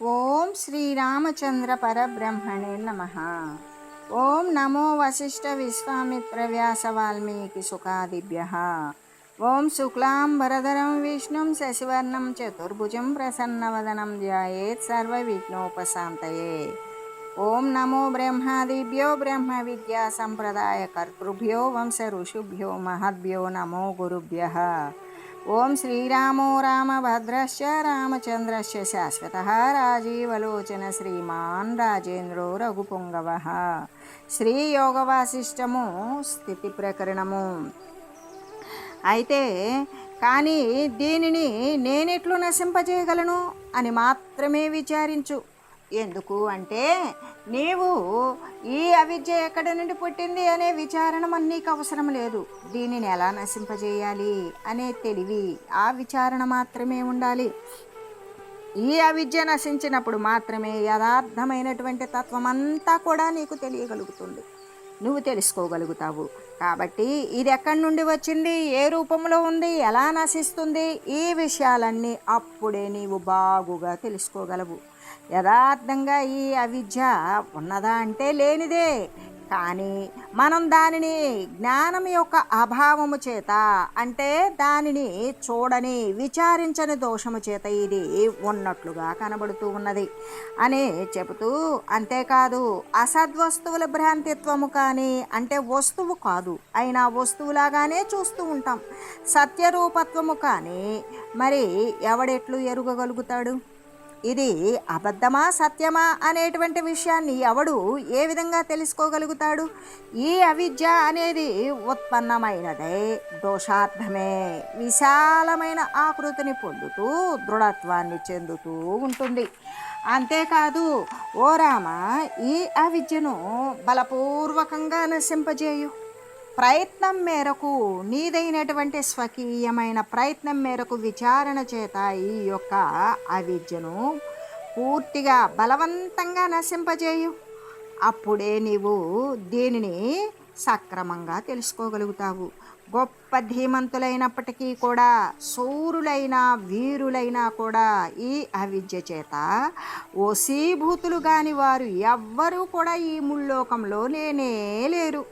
ఓం శ్రీరామచంద్ర పరబ్రహ్మణే నమ ఓం నమో వశిష్ఠ విశ్వామిత్ర వ్యాస వాల్మీకి సుఖాదిభ్య ఓం శుక్లాం వరదరం విష్ణుం శశివర్ణం చతుర్భుజం ప్రసన్నవదనం ధ్యాయేత్ సర్వవిఘ్నోపశాంతయే ఓం నమో బ్రహ్మాదిభ్యో బ్రహ్మ విద్యా సంప్రదాయ కర్తృభ్యో వంశ ఋషుభ్యో మహద్భ్యో నమో గురుభ్య ఓం శ్రీరామో రామభద్రశ్చ రామచంద్రశ్చ శాశ్వత రాజీవలోచన శ్రీమాన్ రాజేంద్రో రఘుపుంగవ. శ్రీ యోగవాసిష్టము స్థితి ప్రకరణము. అయితే కానీ దీనిని నేనెట్లు నశింపజేయగలను అని మాత్రమే విచారించు. ఎందుకు అంటే నీవు ఈ అవిద్య ఎక్కడి నుండి పుట్టింది అనే విచారణ మన నీకు అవసరం లేదు. దీనిని ఎలా నశింపజేయాలి అనే తెలివి ఆ విచారణ మాత్రమే ఉండాలి. ఈ అవిద్య నశించినప్పుడు మాత్రమే యథార్థమైనటువంటి తత్వం అంతా కూడా నీకు తెలియగలుగుతుంది. నువ్వు తెలుసుకోగలుగుతావు. కాబట్టి ఇది ఎక్కడి నుండి వచ్చింది? ఏ రూపంలో ఉంది? ఎలా నశిస్తుంది? ఈ విషయాలన్నీ అప్పుడే నీవు బాగుగా తెలుసుకోగలవు. యథార్థంగా ఈ అవిద్య ఉన్నదా అంటే లేనిదే. కానీ మనం దానిని జ్ఞానం యొక్క అభావము చేత అంటే దానిని చూడని విచారించని దోషము చేత ఇది ఉన్నట్లుగా కనబడుతూ ఉన్నది. అని చెబుతూ అంతేకాదు అసద్వస్తువుల భ్రాంతిత్వము కానీ అంటే వస్తువు కాదు. అయినా వస్తువులాగానే చూస్తూ ఉంటాం. సత్యరూపత్వము కానీ మరి ఎవడెట్లు ఎరుగగలుగుతాడు? ఇది అబద్ధమా సత్యమా అనేటువంటి విషయాన్ని ఎవడు ఏ విధంగా తెలుసుకోగలుగుతాడు? ఈ అవిద్య అనేది ఉత్పన్నమైనదే దోషార్థమే. విశాలమైన ఆకృతిని పొందుతూ దృఢత్వాన్ని చెందుతూ ఉంటుంది. అంతేకాదు ఓ రామ ఈ అవిద్యను బలపూర్వకంగా నశింపజేయు. ప్రయత్నం మేరకు నీదైనటువంటి స్వకీయమైన ప్రయత్నం మేరకు విచారణ చేత ఈ యొక్క అవిద్యను పూర్తిగా బలవంతంగా నశింపజేయు. అప్పుడే నీవు దీనిని సక్రమంగా తెలుసుకోగలుగుతావు. గొప్ప ధీమంతులైనప్పటికీ కూడా సూరులైన వీరులైనా కూడా ఈ అవిద్య చేత ఓసీభూతులు కాని వారు ఎవ్వరూ కూడా ఈ ముల్లోకంలో లేనే లేరు.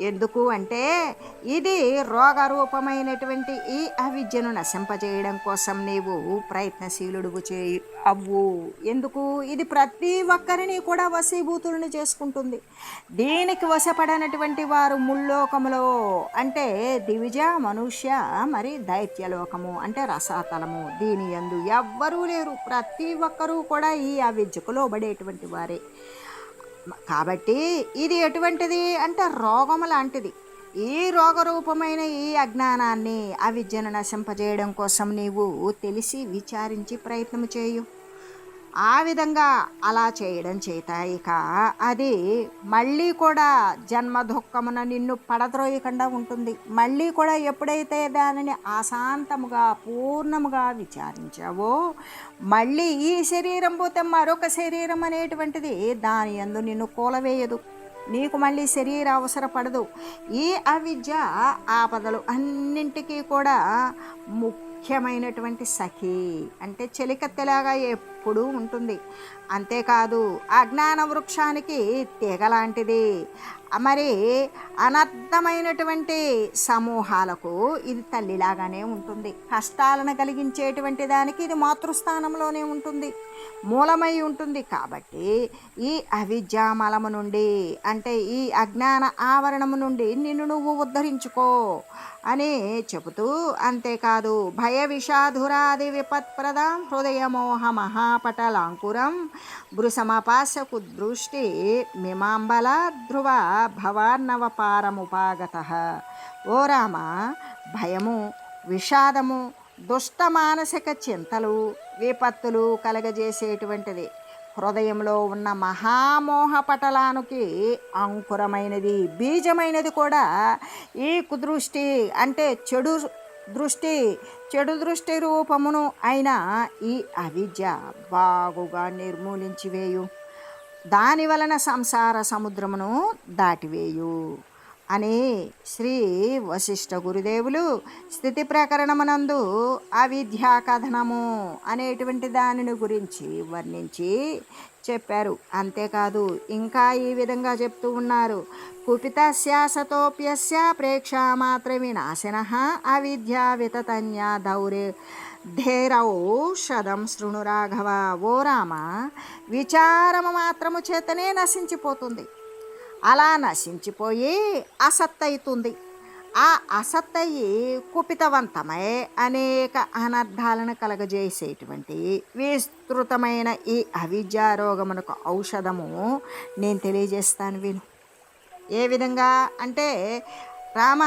ఎందుకు అంటే ఇది రోగరూపమైనటువంటి ఈ అవిద్యను నశింపజేయడం కోసం నీవు ప్రయత్నశీలుడుగు చేయి. అవ్వు. ఎందుకు? ఇది ప్రతి ఒక్కరిని కూడా వశీభూతులను చేసుకుంటుంది. దీనికి వశపడనటువంటి వారు ముల్లోకములో అంటే దివిజ మనుష్య మరి దైత్యలోకము అంటే రసాతలము. దీని ఎందు ఎవ్వరూ లేరు. ప్రతి ఒక్కరూ కూడా ఈ అవిద్యకు లోబడేటువంటి వారే. కాబట్టి ఇది ఎటువంటిది అంటే రోగము లాంటిది. ఈ రోగరూపమైన ఈ అజ్ఞానాన్ని అవిద్యను నశింపజేయడం కోసం నీవు తెలిసి విచారించి ప్రయత్నం చేయు. ఆ విధంగా అలా చేయడం చేత ఇక అది మళ్ళీ కూడా జన్మ దుఃఖమున నిన్ను పడద్రోయకుండా ఉంటుంది. మళ్ళీ కూడా ఎప్పుడైతే దానిని అశాంతముగా పూర్ణముగా విచారించావో మళ్ళీ ఈ శరీరం పోతే మరొక శరీరం అనేటువంటిది దాని ఎందు నిన్ను కూలవేయదు. నీకు మళ్ళీ శరీర అవసరపడదు ఈ అవిద్య ఆపదలు అన్నింటికీ కూడా ముఖ్యమైనటువంటి సఖి అంటే చెలికత్తెలాగా ఎప్పుడూ ఉంటుంది. అంతేకాదు అజ్ఞాన వృక్షానికి తీగలాంటిది మరి అనర్థమైనటువంటి సమూహాలకు ఇది తల్లిలాగానే ఉంటుంది. కష్టాలను కలిగించేటువంటి దానికి ఇది మాతృస్థానంలోనే ఉంటుంది. మూలమై ఉంటుంది కాబట్టి ఈ అవిద్యామలము నుండి అంటే ఈ అజ్ఞాన ఆవరణము నుండి నిన్ను నువ్వు ఉద్ధరించుకో అని చెబుతూ అంతేకాదు భయ విషాధురాది విపత్ప్రదం హృదయమోహ మహాపటలాంకురం భృశమపాస్య దృష్టి మిమాంబల ధ్రువ భవార్ణవపారముపాగత ఓ రామ భయము విషాదము దుష్ట మానసిక చింతలు విపత్తులు కలగజేసేటువంటిది. హృదయంలో ఉన్న మహామోహ పటలానికి అంకురమైనది బీజమైనది కూడా ఈ కుదృష్టి అంటే చెడు దృష్టి చెడు దృష్టి రూపమును అయిన ఈ అవిద్య బాగుగా నిర్మూలించి వేయు దాని వలన సంసార సముద్రమును దాటివేయు. అని శ్రీ వశిష్ఠ గురుదేవులు స్థితి ప్రకరణమునందు అవిద్యా కథనము అనేటువంటి దానిని గురించి వర్ణించి చెప్పారు. అంతేకాదు ఇంకా ఈ విధంగా చెప్తూ ఉన్నారు. కుపితస్యాసతోప్యస్య ప్రేక్ష వినాశిన అవిద్యా వితతన్య దౌరే ధేరౌషధం శృణు రాఘవ ఓ రామ విచారము మాత్రము చేతనే నశించిపోతుంది. అలా నశించిపోయి అసత్తయితుంది. ఆ అసత్తయి కుపితవంతమై అనేక అనర్థాలను కలగజేసేటువంటి విస్తృతమైన ఈ అవిద్యారోగమునకు ఔషధము నేను తెలియజేస్తాను విను. ఏ విధంగా అంటే రామ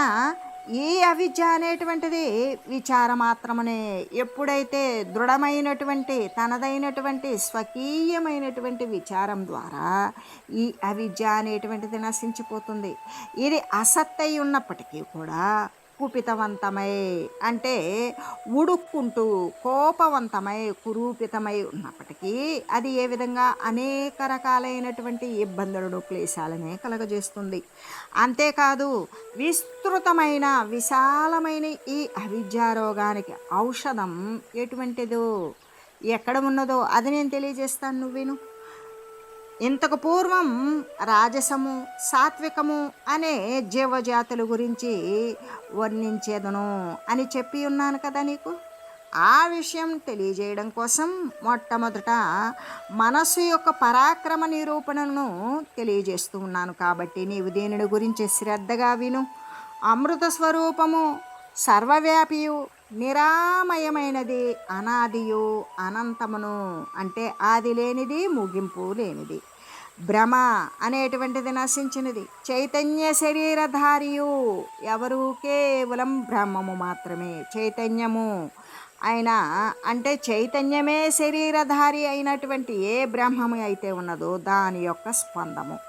ఈ అవిద్య అనేటువంటిది విచార మాత్రమునే ఎప్పుడైతే దృఢమైనటువంటి తనదైనటువంటి స్వకీయమైనటువంటి విచారం ద్వారా ఈ అవిద్య అనేటువంటిది నశించిపోతుంది. ఇది అసత్తై ఉన్నప్పటికీ కూడా కుపితవంతమై అంటే ఉడుక్కుంటూ కోపవంతమై కురూపితమై ఉన్నప్పటికీ అది ఏ విధంగా అనేక రకాలైనటువంటి ఇబ్బందులను క్లేశాలనే కలగజేస్తుంది. అంతేకాదు విస్తృతమైన విశాలమైన ఈ అవిద్యారోగానికి ఔషధం ఎటువంటిదో ఎక్కడ ఉన్నదో అది నేను తెలియజేస్తాను నువ్వేను. ఇంతకు పూర్వం రాజసము సాత్వికము అనే జీవజాతుల గురించి వర్ణించేదను అని చెప్పి ఉన్నాను కదా నీకు. ఆ విషయం తెలియజేయడం కోసం మొట్టమొదట మనస్సు యొక్క పరాక్రమ నిరూపణను తెలియజేస్తూ ఉన్నాను కాబట్టి నీవు దేనిని గురించి శ్రద్ధగా విను? అమృత స్వరూపము సర్వవ్యాపియు నిరామయమైనది అనాదియు అనంతమును అంటే ఆది లేనిది ముగింపు లేనిది. భ్రమ అనేటువంటిది నశించినది. చైతన్య శరీరధారియు ఎవరు కేవలం బ్రహ్మము మాత్రమే. చైతన్యము ఆయన అంటే చైతన్యమే శరీరధారి అయినటువంటి ఏ బ్రహ్మము అయితే ఉన్నదో దాని యొక్క స్పందము.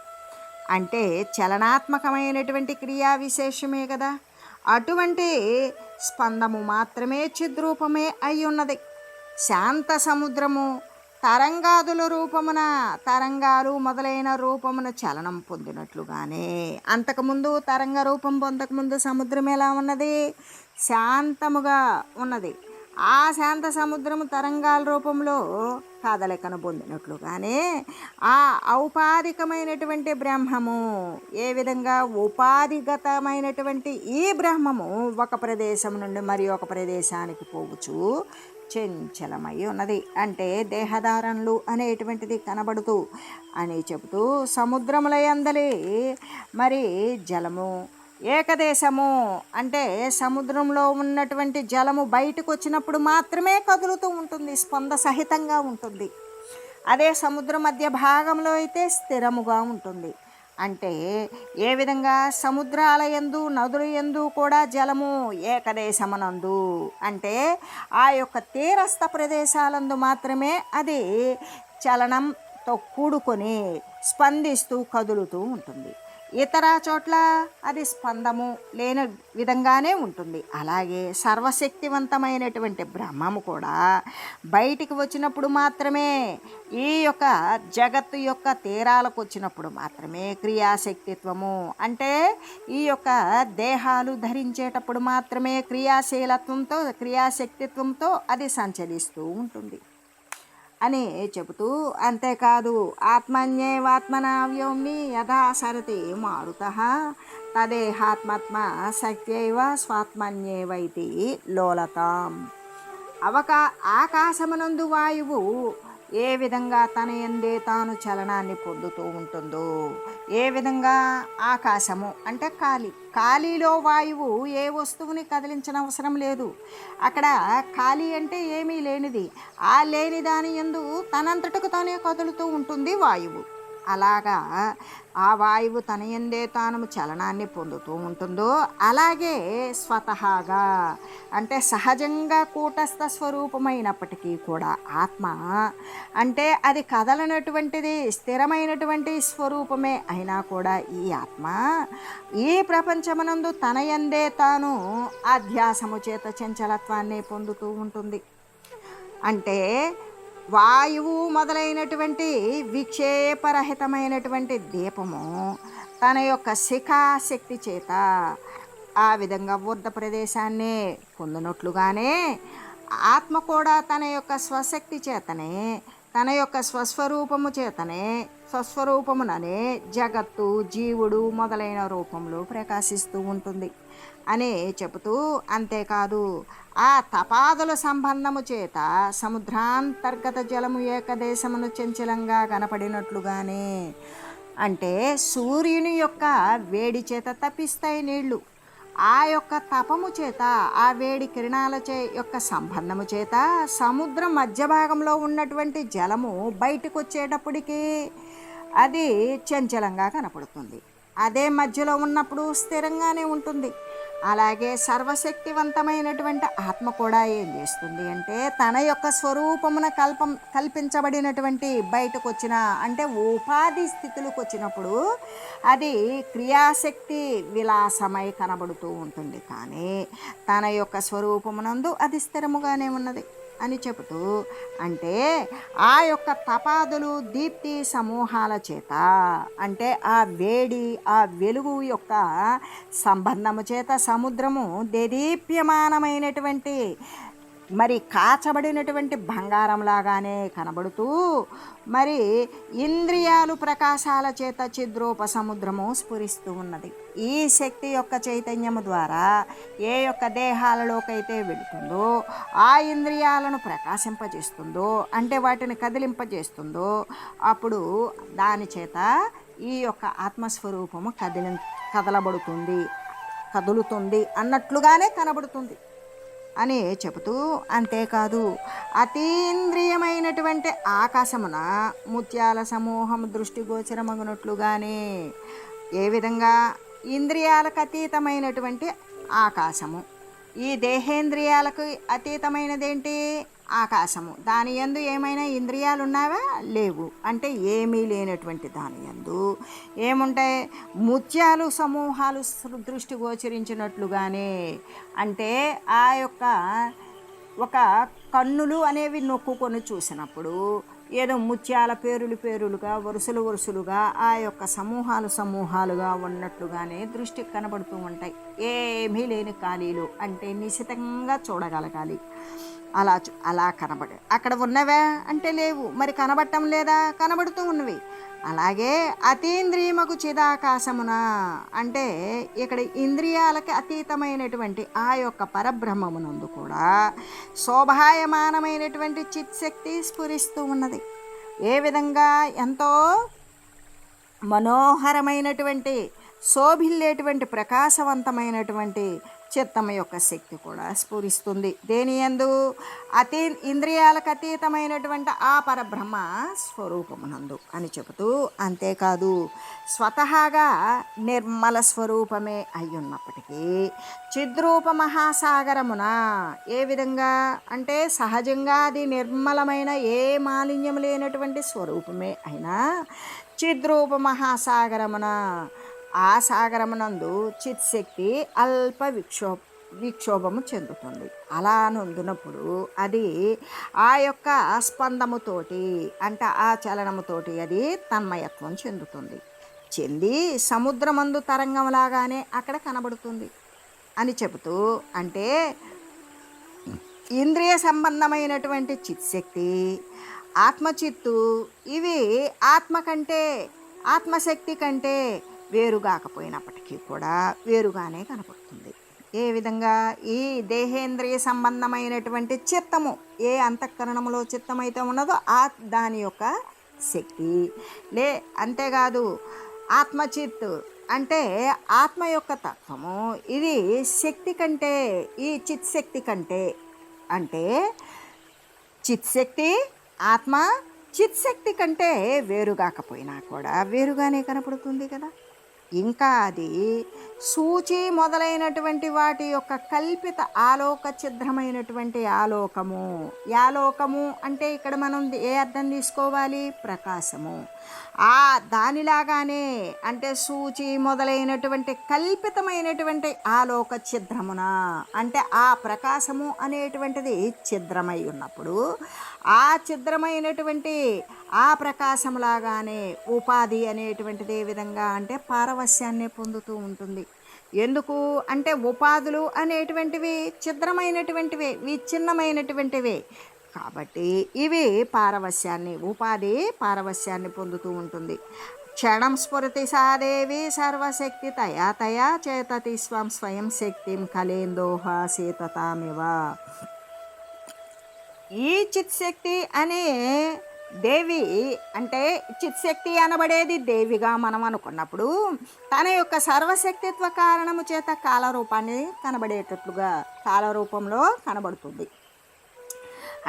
అంటే చలనాత్మకమైనటువంటి క్రియా విశేషమే కదా. అటువంటి స్పందము మాత్రమే చిద్రూపమే అయి ఉన్నది. శాంత సముద్రము తరంగాదుల రూపమున తరంగాలు మొదలైన రూపమున చలనం పొందినట్లుగానే అంతకుముందు తరంగ రూపం పొందకముందు సముద్రం ఎలా ఉన్నది? శాంతముగా ఉన్నది. ఆ శాంత సముద్రము తరంగాల రూపంలో కదలికను పొందినట్లుగానే ఆ ఔపాధికమైనటువంటి బ్రహ్మము ఏ విధంగా ఉపాధిగతమైనటువంటి ఈ బ్రహ్మము ఒక ప్రదేశం నుండి మరి ఒక ప్రదేశానికి పోవచ్చు చంచలమై ఉన్నది. అంటే దేహధారణలు అనేటువంటిది కనబడుతూ అని చెబుతూ సముద్రముల యందలి మరి జలము ఏకదేశము అంటే సముద్రంలో ఉన్నటువంటి జలము బయటకు వచ్చినప్పుడు మాత్రమే కదులుతూ ఉంటుంది స్పంద సహితంగా ఉంటుంది. అదే సముద్ర మధ్య భాగంలో అయితే స్థిరముగా ఉంటుంది. అంటే ఏ విధంగా సముద్రాల యందు నదుల యందు కూడా జలము ఏకదేశమనందు అంటే ఆ యొక్క తీరస్థ ప్రదేశాలందు మాత్రమే అది చలనంతో కూడుకొని స్పందిస్తూ కదులుతూ ఉంటుంది. ఇతర చోట్ల అది స్పందము లేని విధంగానే ఉంటుంది. అలాగే సర్వశక్తివంతమైనటువంటి బ్రహ్మము కూడా బయటికి వచ్చినప్పుడు మాత్రమే ఈ యొక్క జగత్తు యొక్క తీరాలకు వచ్చినప్పుడు మాత్రమే క్రియాశక్తిత్వము. అంటే ఈ యొక్క దేహాలు ధరించేటప్పుడు మాత్రమే క్రియాశీలత్వంతో క్రియాశక్తిత్వంతో అది సంచరిస్తూ ఉంటుంది. అని చెబుతూ అంతేకాదు ఆత్మన్యేవాత్మన వ్యోమ్ని యథా సరతి మారుత. తదేహాత్మాత్మ శక్త్యైవ స్వాత్మన్యేవైతి లోలతాం. అవకా ఆకాశమునందు వాయువు ఏ విధంగా తన ఎందే తాను చలనాన్ని పొందుతూ ఉంటుందో ఏ విధంగా ఆకాశము అంటే ఖాళీ. ఖాళీలో వాయువు ఏ వస్తువుని కదిలించిన అవసరం లేదు. అక్కడ ఖాళీ అంటే ఏమీ లేనిది. ఆ లేని దాని ఎందు తనంతటకు తానే కదులుతూ ఉంటుంది వాయువు. అలాగా ఆ వాయువు తనయందే తాను చలనాన్ని పొందుతూ ఉంటుందో అలాగే స్వతహాగా అంటే సహజంగా కూటస్థ స్వరూపమైనప్పటికీ కూడా ఆత్మ అంటే అది కదలనటువంటిది స్థిరమైనటువంటి స్వరూపమే అయినా కూడా ఈ ఆత్మ ఈ ప్రపంచమునందు తన ఎందే తాను అధ్యాసము చేత చంచలత్వాన్ని పొందుతూ ఉంటుంది. అంటే వాయువు మొదలైనటువంటి విక్షేపరహితమైనటువంటి దీపము తన యొక్క శిఖాశక్తి చేత ఆ విధంగా వృద్ధ ప్రదేశాన్ని పొందినట్లుగానే ఆత్మ కూడా తన యొక్క స్వశక్తి చేతనే తన యొక్క స్వస్వరూపము చేతనే స్వస్వరూపముననే జగత్తు జీవుడు మొదలైన రూపంలో ప్రకాశిస్తూ ఉంటుంది. అనే చెబుతూ అంతేకాదు ఆ తపాదుల సంబంధము చేత సముద్రాంతర్గత జలము ఏకదేశమును చంచలంగా కనపడినట్లుగానే అంటే సూర్యుని యొక్క వేడి చేత తప్పిస్తాయి నీళ్ళు. ఆ యొక్క తపము చేత ఆ వేడి కిరణాల చే యొక్క సంబంధము చేత సముద్రం మధ్య భాగంలో ఉన్నటువంటి జలము బయటకు వచ్చేటప్పటికి అది చంచలంగా కనపడుతుంది. అదే మధ్యలో ఉన్నప్పుడు స్థిరంగానే ఉంటుంది. అలాగే సర్వశక్తివంతమైనటువంటి ఆత్మ కూడా ఏం చేస్తుంది అంటే తన యొక్క స్వరూపమున కల్పం కల్పించబడినటువంటి బయటకు వచ్చిన అంటే ఉపాధి స్థితులకు వచ్చినప్పుడు అది క్రియాశక్తి విలాసమై కనబడుతూ ఉంటుంది. కానీ తన యొక్క స్వరూపమునందు అది స్థిరముగానే ఉన్నది. అని చెబుతూ అంటే ఆ యొక్క తపాదులు దీప్తి సమూహాల చేత అంటే ఆ వేడి ఆ వెలుగు యొక్క సంబంధము చేత సముద్రము దేదీప్యమానమైనటువంటి మరి కాచబడినటువంటి బంగారంలాగానే కనబడుతూ మరి ఇంద్రియాలు ప్రకాశాల చేత చిద్రూప సముద్రము స్ఫురిస్తూ ఉన్నది. ఈ శక్తి యొక్క చైతన్యము ద్వారా ఏ యొక్క దేహాలలోకైతే వెళుతుందో ఆ ఇంద్రియాలను ప్రకాశింపజేస్తుందో అంటే వాటిని కదిలింపజేస్తుందో అప్పుడు దాని చేత ఈ యొక్క ఆత్మస్వరూపము కదిలి కదలబడుతుంది కదులుతుంది అన్నట్లుగానే కనబడుతుంది అని చెబుతూ అంతేకాదు అతీంద్రియమైనటువంటి ఆకాశమున ముత్యాల సమూహం దృష్టిగోచరమగునట్లుగానే ఏ విధంగా ఇంద్రియాలకు అతీతమైనటువంటి ఆకాశము. ఈ దేహేంద్రియాలకు అతీతమైనదేంటి? ఆకాశము. దాని యందు ఏమైనా ఇంద్రియాలు ఉన్నావా లేవు. అంటే ఏమీ లేనటువంటి దాని యందు. ఏముంటాయి? ముత్యాలు సమూహాలు దృష్టి గోచరించినట్లుగానే అంటే ఆ యొక్క ఒక కన్నులు అనేవి నొక్కుకొని చూసినప్పుడు ఏదో ముత్యాల పేరులు పేరులుగా వరుసలు వరుసలుగా ఆ యొక్క సమూహాలు సమూహాలుగా ఉన్నట్లుగానే దృష్టికి కనబడుతూ ఉంటాయి. ఏమీ లేని ఖాళీలు అంటే నిశితంగా చూడగలగాలి. అలా చూ- అలా కనబడే అక్కడ ఉన్నవా అంటే లేవు. మరి కనబడటం లేదా? కనబడుతూ ఉన్నవి. అలాగే అతీంద్రియముకు చిదాకాశమున అంటే ఇక్కడ ఇంద్రియాలకి అతీతమైనటువంటి ఆ యొక్క పరబ్రహ్మమునందు కూడా శోభాయమానమైనటువంటి చిత్శక్తి స్ఫురిస్తూ ఉన్నది. ఏ విధంగా ఎంతో మనోహరమైనటువంటి శోభిల్లేటువంటి ప్రకాశవంతమైనటువంటి చిత్తమ యొక్క శక్తి కూడా స్ఫురిస్తుంది. దేని యందు? అతీ ఇంద్రియాలకు అతీతమైనటువంటి ఆ పరబ్రహ్మ స్వరూపమునందు అని చెబుతూ అంతేకాదు స్వతహాగా నిర్మల స్వరూపమే అయ్యున్నప్పటికీ చిద్రూప మహాసాగరమున ఏ విధంగా? అంటే సహజంగా అది నిర్మలమైన ఏ మాలిన్యం లేనటువంటి స్వరూపమే అయినా చిద్రూప మహాసాగరమున ఆ సాగరమునందు చిత్శక్తి అల్ప విక్షో విక్షోభము చెందుతుంది. అలా నొందినప్పుడు అది ఆ యొక్క స్పందముతోటి అంటే ఆ చలనముతోటి అది తన్మయత్వం చెందుతుంది. చెంది సముద్రమందు తరంగంలాగానే అక్కడ కనబడుతుంది అని చెబుతూ అంటే ఇంద్రియ సంబంధమైనటువంటి చిత్శక్తి ఆత్మచిత్తు ఇవి ఆత్మ కంటే ఆత్మశక్తి కంటే వేరుగాకపోయినప్పటికీ కూడా వేరుగానే కనపడుతుంది. ఏ విధంగా? ఈ దేహేంద్రియ సంబంధమైనటువంటి చిత్తము ఏ అంతఃకరణములో చిత్తమైతే ఉన్నదో ఆ దాని యొక్క శక్తి. లే అంతేకాదు ఆత్మచిత్ అంటే ఆత్మ యొక్క తత్వము. ఇది శక్తి కంటే ఈ చిత్శక్తి కంటే అంటే చిత్శక్తి ఆత్మ చిత్శక్తి కంటే వేరుగాకపోయినా కూడా వేరుగానే కనపడుతుంది కదా. ఇంకా అది సూచి మొదలైనటువంటి వాటి యొక్క కల్పిత ఆలోక ఛిద్రమైనటువంటి ఆలోకము. యాలోకము అంటే ఇక్కడ మనం ఏ అర్థం తీసుకోవాలి? ప్రకాశము. ఆ దానిలాగానే అంటే సూచి మొదలైనటువంటి కల్పితమైనటువంటి ఆలోక ఛిద్రమున అంటే ఆ ప్రకాశము అనేటువంటిది ఛిద్రమై ఉన్నప్పుడు ఆ ఛిద్రమైనటువంటి ఆ ప్రకాశంలాగానే ఉపాధి అనేటువంటిది ఏ విధంగా అంటే పారవస్యాన్ని పొందుతూ ఉంటుంది. ఎందుకు? అంటే ఉపాధులు అనేటువంటివి ఛిద్రమైనటువంటివి విచ్ఛిన్నమైనటువంటివి. కాబట్టి ఇవి పారవస్యాన్ని ఉపాధి పారవస్యాన్ని పొందుతూ ఉంటుంది. క్షణం స్ఫురతి సాదేవి సర్వశక్తి తయా తయా చేతతి స్వం స్వయం శక్తిం కలేందోహ సీతతామివ ఈ చిత్శక్తి అనే దేవి అంటే చిత్శక్తి అనబడేది దేవిగా మనం అనుకున్నప్పుడు తన యొక్క సర్వశక్తిత్వ కారణము చేత కాలరూపాన్ని కనబడేటట్లుగా కాలరూపంలో కనబడుతుంది.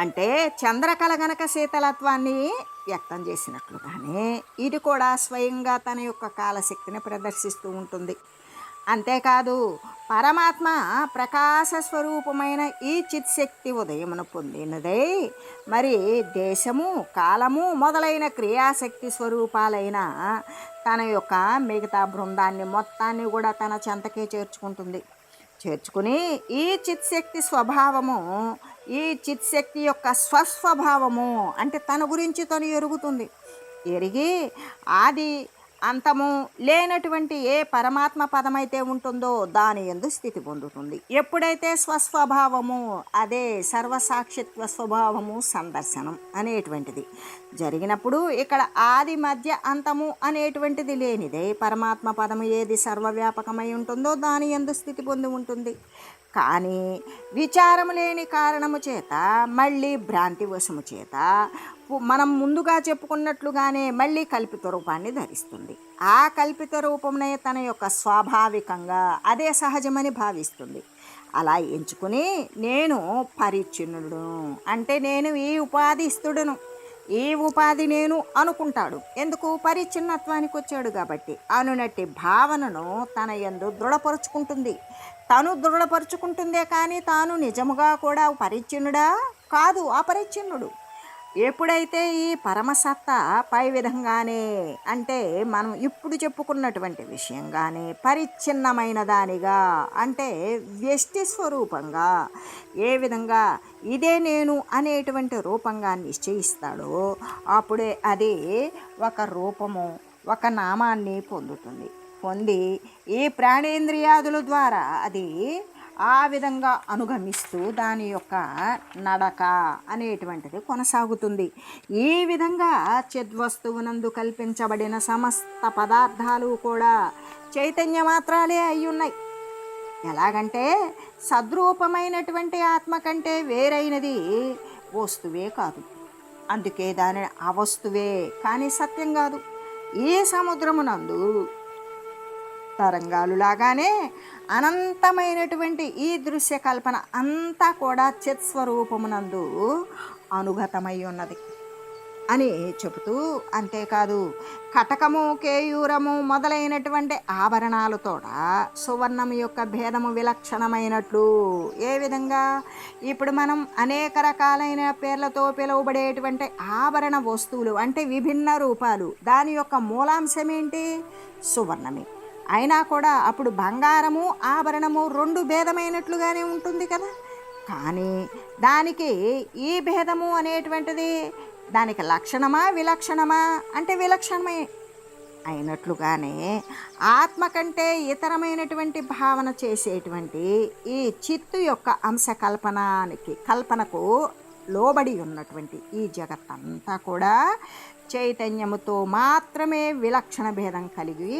అంటే చంద్రకళ గనక శీతలత్వాన్ని వ్యక్తం చేసినట్లుగానే ఇది కూడా స్వయంగా తన యొక్క కాలశక్తిని ప్రదర్శిస్తూ ఉంటుంది. అంతేకాదు పరమాత్మ ప్రకాశ స్వరూపమైన ఈ చిత్శక్తి ఉదయమును పొందినదై. మరి దేశము కాలము మొదలైన క్రియాశక్తి స్వరూపాలైన తన యొక్క మిగతా బృందాన్ని మొత్తాన్ని కూడా తన చెంతకే చేర్చుకుంటుంది. చేర్చుకుని ఈ చిత్శక్తి స్వభావము ఈ చిత్శక్తి యొక్క స్వస్వభావము అంటే తన గురించి తను ఎరుగుతుంది. ఎరిగి ఆది అంతము లేనటువంటి ఏ పరమాత్మ పదమైతే ఉంటుందో దాని ఎందు స్థితి పొందుతుంది. ఎప్పుడైతే స్వస్వభావము అదే సర్వసాక్షిత్వ స్వభావము సందర్శనం అనేటువంటిది. జరిగినప్పుడు ఇక్కడ ఆది మధ్య అంతము అనేటువంటిది లేనిదే పరమాత్మ పదము ఏది సర్వవ్యాపకమై ఉంటుందో దాని ఎందు స్థితి పొంది ఉంటుంది. కానీ విచారం లేని కారణము చేత మళ్ళీ భ్రాంతి వశము చేత మనం ముందుగా చెప్పుకున్నట్లుగానే మళ్ళీ కల్పిత రూపాన్ని ధరిస్తుంది. ఆ కల్పిత రూపమునే తన యొక్క స్వాభావికంగా అదే సహజమని భావిస్తుంది. అలా ఎంచుకుని నేను పరిచ్ఛిన్నుడు అంటే నేను ఈ ఉపాధిస్తుడును ఈ ఉపాధి నేను అనుకుంటాడు. ఎందుకు? పరిచ్ఛిన్నత్వానికి వచ్చాడు కాబట్టి. అనునట్టి భావనను తన ఎందు దృఢపరుచుకుంటుంది. తను దృఢపరుచుకుంటుందే కానీ తాను నిజముగా కూడా పరిచ్ఛిన్నుడా? కాదు అపరిచ్ఛిన్నుడు. ఎప్పుడైతే ఈ పరమసత్తా పై విధంగానే అంటే మనం ఇప్పుడు చెప్పుకున్నటువంటి విషయంగానే పరిచ్ఛిన్నమైన దానిగా అంటే వ్యష్టి స్వరూపంగా ఏ విధంగా ఇదే నేను అనేటువంటి రూపంగా నిశ్చయిస్తాడో అప్పుడే అది ఒక రూపము ఒక నామాన్ని పొందుతుంది. పొంది ఈ ప్రాణేంద్రియాదుల ద్వారా అది ఆ విధంగా అనుగమిస్తూ దాని యొక్క నడక అనేటువంటిది కొనసాగుతుంది. ఈ విధంగా చిద్వస్తువునందు కల్పించబడిన సమస్త పదార్థాలు కూడా చైతన్య మాత్రాలే అయి ఉన్నాయి ఎలాగంటే సద్రూపమైనటువంటి ఆత్మ కంటే వేరైనది వస్తువే కాదు. అందుకే దాని అవస్తువే కానీ సత్యం కాదు. ఈ సముద్రమునందు తరంగాలు లాగానే అనంతమైనటువంటి ఈ దృశ్య కల్పన అంతా కూడా చిత్స్వరూపమునందు అనుగతమై ఉన్నది. అని చెబుతూ అంతేకాదు కటకము కేయూరము మొదలైనటువంటి ఆభరణాలతోట సువర్ణం యొక్క భేదము విలక్షణమైనట్లు ఏ విధంగా? ఇప్పుడు మనం అనేక రకాలైన పేర్లతో పిలువబడేటువంటి ఆభరణ వస్తువులు అంటే విభిన్న రూపాలు. దాని యొక్క మూలాంశం ఏంటి సువర్ణమే. అయినా కూడా అప్పుడు బంగారము ఆభరణము రెండు భేదమైనట్లుగానే ఉంటుంది కదా? కానీ దానికి ఈ భేదము అనేటువంటిది దానికి లక్షణమా విలక్షణమా? అంటే విలక్షణమే అయినట్లుగానే ఆత్మ కంటే ఇతరమైనటువంటి భావన చేసేటువంటి ఈ చిత్తు యొక్క అంశ కల్పనానికి కల్పనకు లోబడి ఉన్నటువంటి ఈ జగత్తంతా కూడా చైతన్యముతో మాత్రమే విలక్షణ భేదం కలిగి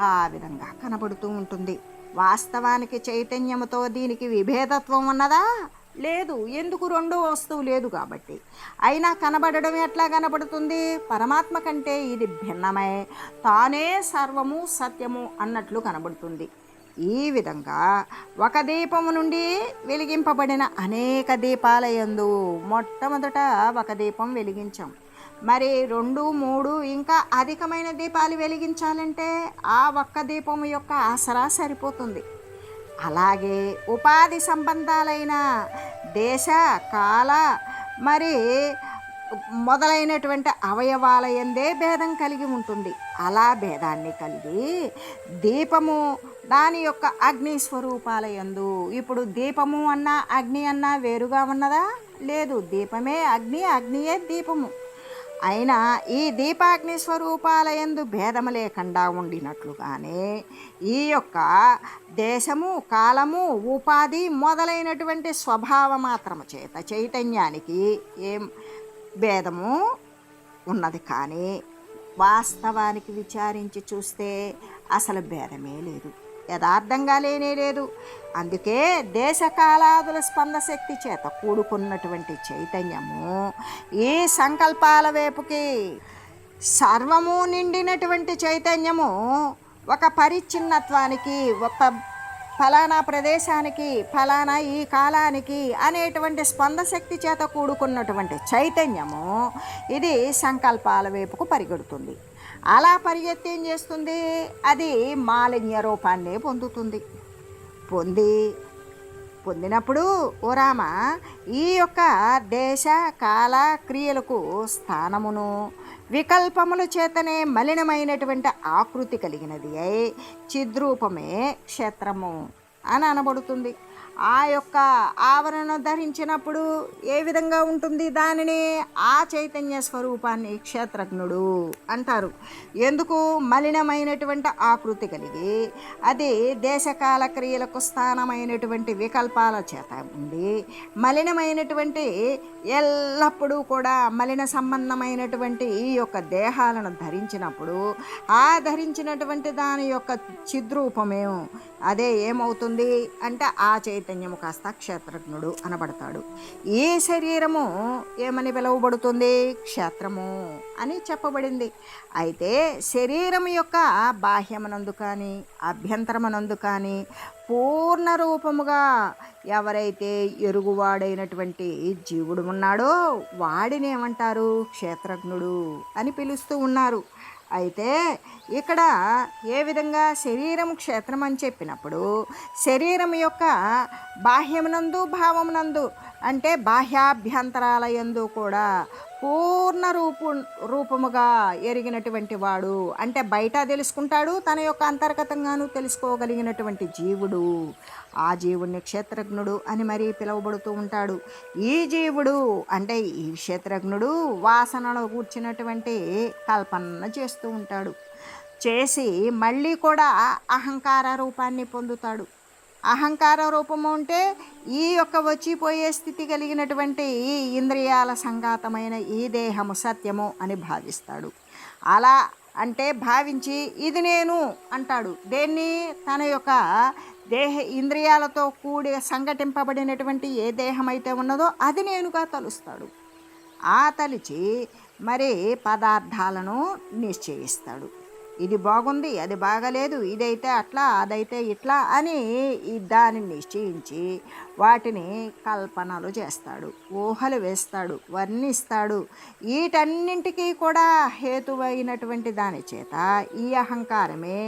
ఆ విధంగా కనబడుతూ ఉంటుంది. వాస్తవానికి చైతన్యముతో దీనికి విభేదత్వం ఉన్నదా? లేదు. ఎందుకు రెండో వస్తువు లేదు కాబట్టి. అయినా కనబడడం ఎట్లా కనబడుతుంది? పరమాత్మ కంటే ఇది భిన్నమై. తానే సర్వము సత్యము అన్నట్లు కనబడుతుంది. ఈ విధంగా ఒక దీపము నుండి వెలిగింపబడిన అనేక దీపాలయందు మొట్టమొదట ఒక దీపం వెలిగించాం. మరి రెండు మూడు ఇంకా అధికమైన దీపాలు వెలిగించాలంటే ఆ ఒక్క దీపం యొక్క ఆసరా సరిపోతుంది. అలాగే ఉపాధి సంబంధాలైన దేశ కాల మరి మొదలైనటువంటి అవయవాల ఎందే భేదం కలిగి ఉంటుంది. అలా భేదాన్ని కలిగి దీపము దాని యొక్క అగ్ని స్వరూపాల ఎందు ఇప్పుడు దీపము అన్నా అగ్ని అన్నా వేరుగా ఉన్నదా? లేదు. దీపమే అగ్ని అగ్నియే దీపము. అయినా ఈ దీపాగ్ని స్వరూపాల యందు భేదము లేకుండా ఉండినట్లుగానే ఈ యొక్క దేశము కాలము ఉపాధి మొదలైనటువంటి స్వభావ మాత్రము చేత చైతన్యానికి ఏం భేదము ఉన్నది కానీ వాస్తవానికి విచారించి చూస్తే అసలు భేదమే లేదు. యథార్థంగా లేనే లేదు. అందుకే దేశకాలాదుల స్పందశక్తి చేత కూడుకున్నటువంటి చైతన్యము ఈ సంకల్పాల వైపుకి సర్వము నిండినటువంటి చైతన్యము ఒక పరిచ్ఛిన్నత్వానికి ఒక ఫలానా ప్రదేశానికి ఫలానా ఈ కాలానికి అనేటువంటి స్పందశక్తి చేత కూడుకున్నటువంటి చైతన్యము ఇది సంకల్పాల వైపుకు పరిగెడుతుంది. అలా పరిగెత్తి ఏం చేస్తుంది? అది మాలిన్య రూపాన్ని పొందుతుంది. పొంది పొందినప్పుడు ఓ రామ ఈ యొక్క దేశ కాల క్రియలకు స్థానమును వికల్పముల చేతనే మలినమైనటువంటి ఆకృతి కలిగినది అయి చిద్రూపమే క్షేత్రము అని అనబడుతుంది. ఆ యొక్క ఆవరణ ధరించినప్పుడు ఏ విధంగా ఉంటుంది దానిని? ఆ చైతన్య స్వరూపాన్ని క్షేత్రజ్ఞుడు అంటారు. ఎందుకు? మలినమైనటువంటి ఆకృతి కలిగి అది దేశకాల క్రియలకు స్థానమైనటువంటి వికల్పాల చేత ఉండి మలినమైనటువంటి ఎల్లప్పుడూ కూడా మలిన సంబంధమైనటువంటి ఈ యొక్క దేహాలను ధరించినప్పుడు ఆ ధరించినటువంటి దాని యొక్క చిద్రూపమే అదే ఏమవుతుంది? అంటే ఆ చైతన్యము కాస్త క్షేత్రజ్ఞుడు అనబడతాడు. ఈ శరీరము ఏమని పిలువబడుతుంది? క్షేత్రము అని చెప్పబడింది. అయితే శరీరం యొక్క బాహ్యమనందు కానీ అభ్యంతరమనందు కానీ పూర్ణ రూపముగా ఎవరైతే ఎరుగువాడైనటువంటి జీవుడు ఉన్నాడో వాడిని ఏమంటారు? క్షేత్రజ్ఞుడు అని పిలుస్తూ ఉన్నారు. అయితే ఇక్కడ ఏ విధంగా శరీరం క్షేత్రం అని చెప్పినప్పుడు శరీరం యొక్క బాహ్యమునందు భావమునందు అంటే బాహ్యాభ్యంతరాల యందు కూడా పూర్ణ రూపు రూపముగా ఎరిగినటువంటి వాడు అంటే బయట తెలుసుకుంటాడు తన యొక్క అంతర్గతంగాను తెలుసుకోగలిగినటువంటి జీవుడు. ఆ జీవుడిని క్షేత్రజ్ఞుడు అని మరీ పిలువబడుతూ ఉంటాడు. ఈ జీవుడు అంటే ఈ క్షేత్రజ్ఞుడు వాసనలో కూర్చున్నటువంటి కల్పన చేస్తూ ఉంటాడు. చేసి మళ్ళీ కూడా అహంకార రూపాన్ని పొందుతాడు. అహంకార రూపము అంటే ఈ యొక్క వచ్చిపోయే స్థితి కలిగినటువంటి ఈ ఇంద్రియాల సంఘాతమైన ఈ దేహము సత్యము అని భావిస్తాడు. అలా అంటే భావించి ఇది నేను అంటాడు. దేన్ని? తన యొక్క దేహ ఇంద్రియాలతో కూడి సంఘటింపబడినటువంటి ఏ దేహమైతే ఉన్నదో అది నేనుగా తలుస్తాడు. ఆ తలిచి మరి పదార్థాలను నిశ్చయిస్తాడు. ఇది బాగుంది అది బాగలేదు ఇదైతే అట్లా అదైతే ఇట్లా అని దాన్ని నిశ్చయించి వాటిని కల్పనలు చేస్తాడు ఊహలు వేస్తాడు వర్ణిస్తాడు. వీటన్నింటికీ కూడా హేతువైనటువంటి దాని చేత ఈ అహంకారమే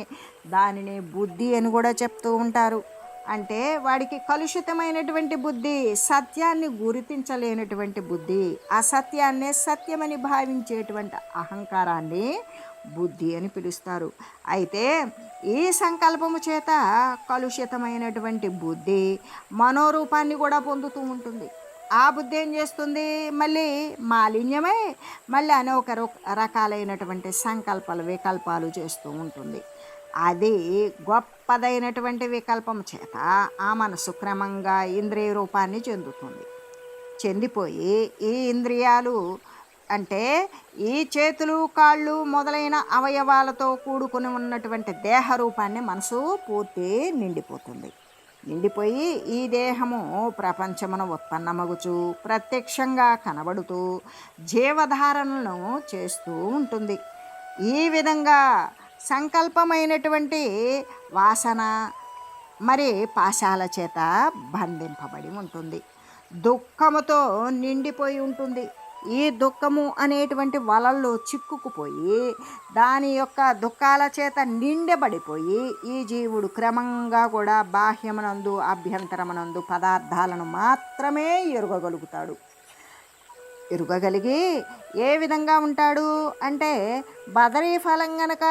దానిని బుద్ధి అని కూడా చెప్తూ ఉంటారు. అంటే వాడికి కలుషితమైనటువంటి బుద్ధి సత్యాన్ని గుర్తించలేనటువంటి బుద్ధి అసత్యాన్నే సత్యమని భావించేటువంటి అహంకారాన్ని బుద్ధి అని పిలుస్తారు. అయితే ఈ సంకల్పము చేత కలుషితమైనటువంటి బుద్ధి మనోరూపాన్ని కూడా పొందుతూ ఉంటుంది. ఆ బుద్ధి ఏం చేస్తుంది? మళ్ళీ మాలిన్యమై మళ్ళీ అనేక రకాలైనటువంటి సంకల్పాలు వికల్పాలు చేస్తూ ఉంటుంది. అది గొప్పదైనటువంటి వికల్పం చేత ఆ మనసు క్రమంగా ఇంద్రియ రూపాన్ని చెందుతుంది. చెందిపోయి ఈ ఇంద్రియాలు అంటే ఈ చేతులు కాళ్ళు మొదలైన అవయవాలతో కూడుకుని ఉన్నటువంటి దేహ రూపాన్ని మనసు పూర్తి నిండిపోతుంది. నిండిపోయి ఈ దేహము ప్రపంచమున ఉత్పన్నమగుచు ప్రత్యక్షంగా కనబడుతూ జీవధారణను చేస్తూ ఉంటుంది. ఈ విధంగా సంకల్పమైనటువంటి వాసన మరి పాశాల చేత బంధింపబడి ఉంటుంది. దుఃఖముతో నిండిపోయి ఉంటుంది. ఈ దుఃఖము అనేటువంటి వలల్లో చిక్కుకుపోయి దాని యొక్క దుఃఖాల చేత నిండబడిపోయి ఈ జీవుడు క్రమంగా కూడా బాహ్యమునందు అభ్యంతరమునందు పదార్థాలను మాత్రమే ఎరుగగలుగుతాడు. ఎరుగగలిగి ఏ విధంగా ఉంటాడు అంటే బదరీ ఫలం గనక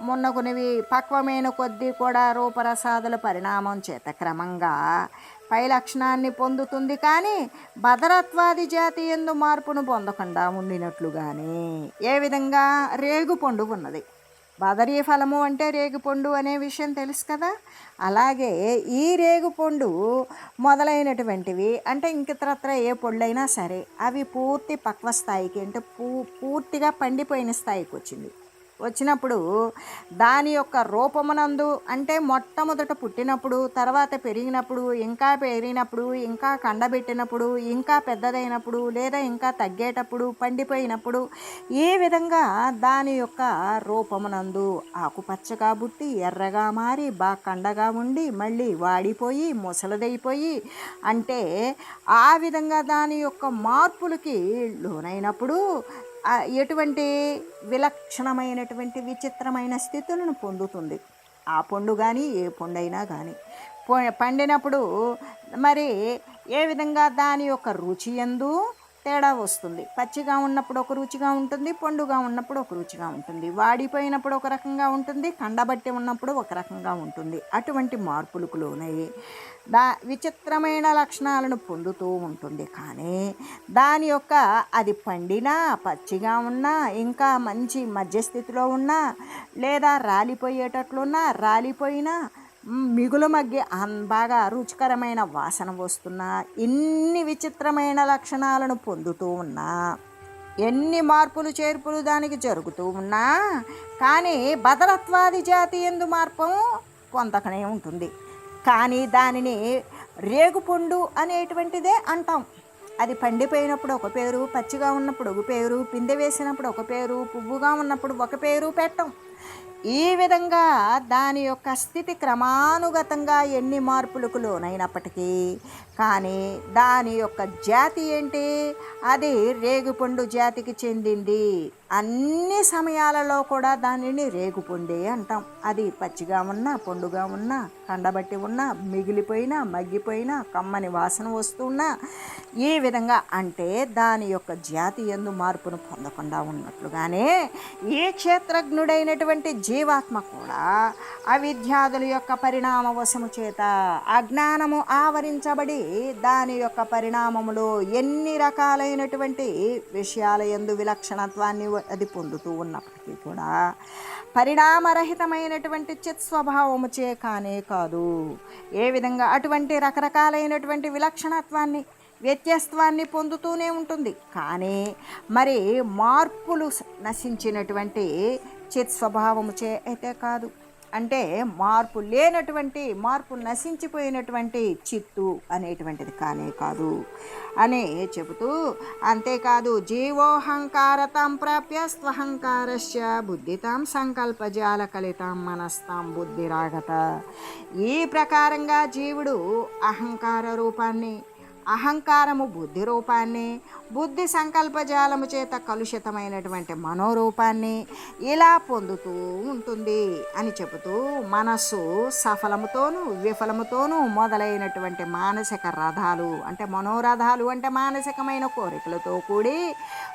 మొన్నకొనివి పక్వమైన కొద్దీ కూడా రూపరసాదుల పరిణామం చేత క్రమంగా పై లక్షణాన్ని పొందుతుంది కానీ భద్రత్వాది జాతి ఎందు మార్పును పొందకుండా ఉండినట్లుగానే. ఏ విధంగా? రేగు పండు ఉన్నది. బదరీ ఫలము అంటే రేగుపండు అనే విషయం తెలుసు కదా? అలాగే ఈ రేగుపండు మొదలైనటువంటివి అంటే ఇంకితరత్ర ఏ పొళ్ళైనా సరే అవి పూర్తి పక్వ స్థాయికి అంటే పూ పూర్తిగా పండిపోయిన స్థాయికి వచ్చింది. వచ్చినప్పుడు దాని యొక్క రూపమునందు అంటే మొట్టమొదట పుట్టినప్పుడు తర్వాత పెరిగినప్పుడు ఇంకా పెరిగినప్పుడు ఇంకా కండబెట్టినప్పుడు ఇంకా పెద్దదైనప్పుడు లేదా ఇంకా తగ్గేటప్పుడు పండిపోయినప్పుడు ఈ విధంగా దాని యొక్క రూపమునందు ఆకుపచ్చగా బుట్టి ఎర్రగా మారి బాగా కండగా ఉండి మళ్ళీ వాడిపోయి ముసలదైపోయి అంటే ఆ విధంగా దాని యొక్క మార్పులకి లోనైనప్పుడు ఎటువంటి విలక్షణమైనటువంటి విచిత్రమైన స్థితులను పొందుతుంది. ఆ పండు కానీ ఏ పండైనా కానీ పండినప్పుడు మరి ఏ విధంగా దాని యొక్క రుచి ఎందు తేడా వస్తుంది. పచ్చిగా ఉన్నప్పుడు ఒక రుచిగా ఉంటుంది పండుగా ఉన్నప్పుడు ఒక రుచిగా ఉంటుంది. వాడిపోయినప్పుడు ఒక రకంగా ఉంటుంది కండబట్టి ఉన్నప్పుడు ఒక రకంగా ఉంటుంది. అటువంటి మార్పులకు లోనయ్యి దా విచిత్రమైన లక్షణాలను పొందుతూ ఉంటుంది. కానీ దాని యొక్క అది పండినా పచ్చిగా ఉన్నా ఇంకా మంచి మధ్యస్థితిలో ఉన్నా లేదా రాలిపోయేటట్లున్నా రాలిపోయినా మిగులు మగ్గి బాగా రుచికరమైన వాసన వస్తున్నా ఎన్ని విచిత్రమైన లక్షణాలను పొందుతూ ఉన్నా ఎన్ని మార్పులు చేర్పులు దానికి జరుగుతూ ఉన్నా కానీ భద్రత్వాది జాతి ఎందు మార్పు కొంతకనే ఉంటుంది. కానీ దానిని రేగుపండు అనేటువంటిదే అంటాం. అది పండిపోయినప్పుడు ఒక పేరు పచ్చిగా ఉన్నప్పుడు ఒక పేరు పిందె వేసినప్పుడు ఒక పేరు పువ్వుగా ఉన్నప్పుడు ఒక పేరు పెట్టం. ఈ విధంగా దాని యొక్క స్థితి క్రమానుగతంగా ఎన్ని మార్పులకు లోనైనప్పటికీ కానీ దాని యొక్క జాతి ఏంటి? అది రేగుపండు జాతికి చెందింది. అన్ని సమయాలలో కూడా దానిని రేగుపండే అంటాం. అది పచ్చిగా ఉన్నా పండుగా ఉన్నా కండబట్టి ఉన్నా మిగిలిపోయినా మగ్గిపోయినా కమ్మని వాసన వస్తున్నా ఈ విధంగా అంటే దాని యొక్క జాతి ఎందు మార్పును పొందకుండా ఉన్నట్లుగానే ఈ క్షేత్రజ్ఞుడైనటువంటి జీవాత్మ కూడా అవిద్యాదుల యొక్క పరిణామ వశము చేత అజ్ఞానము ఆవరించబడి దాని యొక్క పరిణామములో ఎన్ని రకాలైనటువంటి విషయాల ఎందు విలక్షణత్వాన్ని అది పొందుతూ ఉన్నప్పటికీ కూడా పరిణామరహితమైనటువంటి చిత్ స్వభావముచే కానే కాదు. ఏ విధంగా అటువంటి రకరకాలైనటువంటి విలక్షణత్వాన్ని వ్యత్యస్తాన్ని పొందుతూనే ఉంటుంది. కానీ మరి మార్పులు నశించినటువంటి చిత్ స్వభావముచే అయితే కాదు. అంటే మార్పు లేనటువంటి మార్పు నశించిపోయినటువంటి చిత్తు అనేటువంటిది కానే కాదు. అని చెబుతూ అంతేకాదు జీవోహంకారతం ప్రాప్య స్వహంకారస్య బుద్ధితాం సంకల్పజాల కలితాం మనస్తాం బుద్ధిరాగత. ఈ ప్రకారంగా జీవుడు అహంకార రూపాన్ని అహంకారము బుద్ధి రూపాన్ని బుద్ధి సంకల్పజాలము చేత కలుషితమైనటువంటి మనోరూపాన్ని ఇలా పొందుతూ ఉంటుంది అని చెబుతూ మనస్సు సఫలముతోనూ విఫలముతోనూ మొదలైనటువంటి మానసిక రథాలు అంటే మనోరథాలు అంటే మానసికమైన కోరికలతో కూడి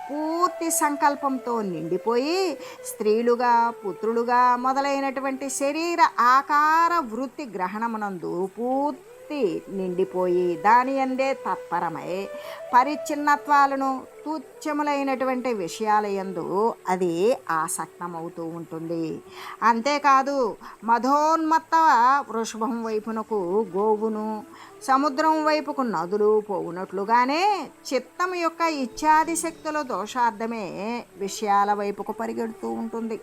పూర్తి సంకల్పంతో నిండిపోయి స్త్రీలుగా పుత్రులుగా మొదలైనటువంటి శరీర ఆకార వృత్తి గ్రహణమునందు పూర్తి పూర్తి నిండిపోయి దాని అందే తత్పరమై పరిచ్ఛిన్నత్వాలను తుచ్చములైనటువంటి విషయాల యందు అది ఆసక్తమవుతూ ఉంటుంది. అంతేకాదు మధోన్మత్త వృషభం వైపునకు గోవును సముద్రం వైపుకు నదులు పోవునట్లుగానే చిత్తం యొక్క ఇత్యాది శక్తుల దోషార్థమే విషయాల వైపుకు పరిగెడుతూ ఉంటుంది.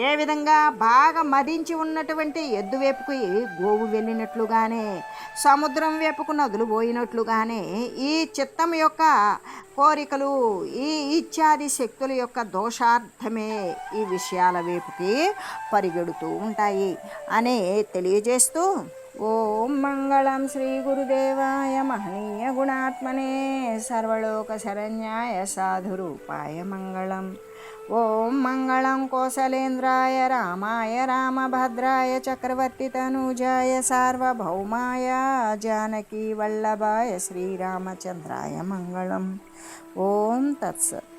ఏ విధంగా బాగా మదించి ఉన్నటువంటి ఎద్దు వైపుకి గోవు వెళ్ళినట్లుగానే సముద్రం వైపుకు నదులు పోయినట్లుగానే ఈ చిత్తం యొక్క కోరికలు ఈ ఇత్యాది శక్తుల యొక్క దోషార్థమే ఈ విషయాల వైపుకి పరిగెడుతూ ఉంటాయి అని తెలియజేస్తూ ఓం మంగళం శ్రీ గురుదేవాయ మహనీయ గుణాత్మనే సర్వలోక శరణ్యాయ సాధురూపాయ మంగళం. ॐ मंगल कोसलेन्द्राय रामाय रामभद्राय चक्रवर्तितनुजाय सार्वभौमाय जानकीवल्लभाय श्रीरामचंद्राय मङ्गलम् ओम तत्सत्।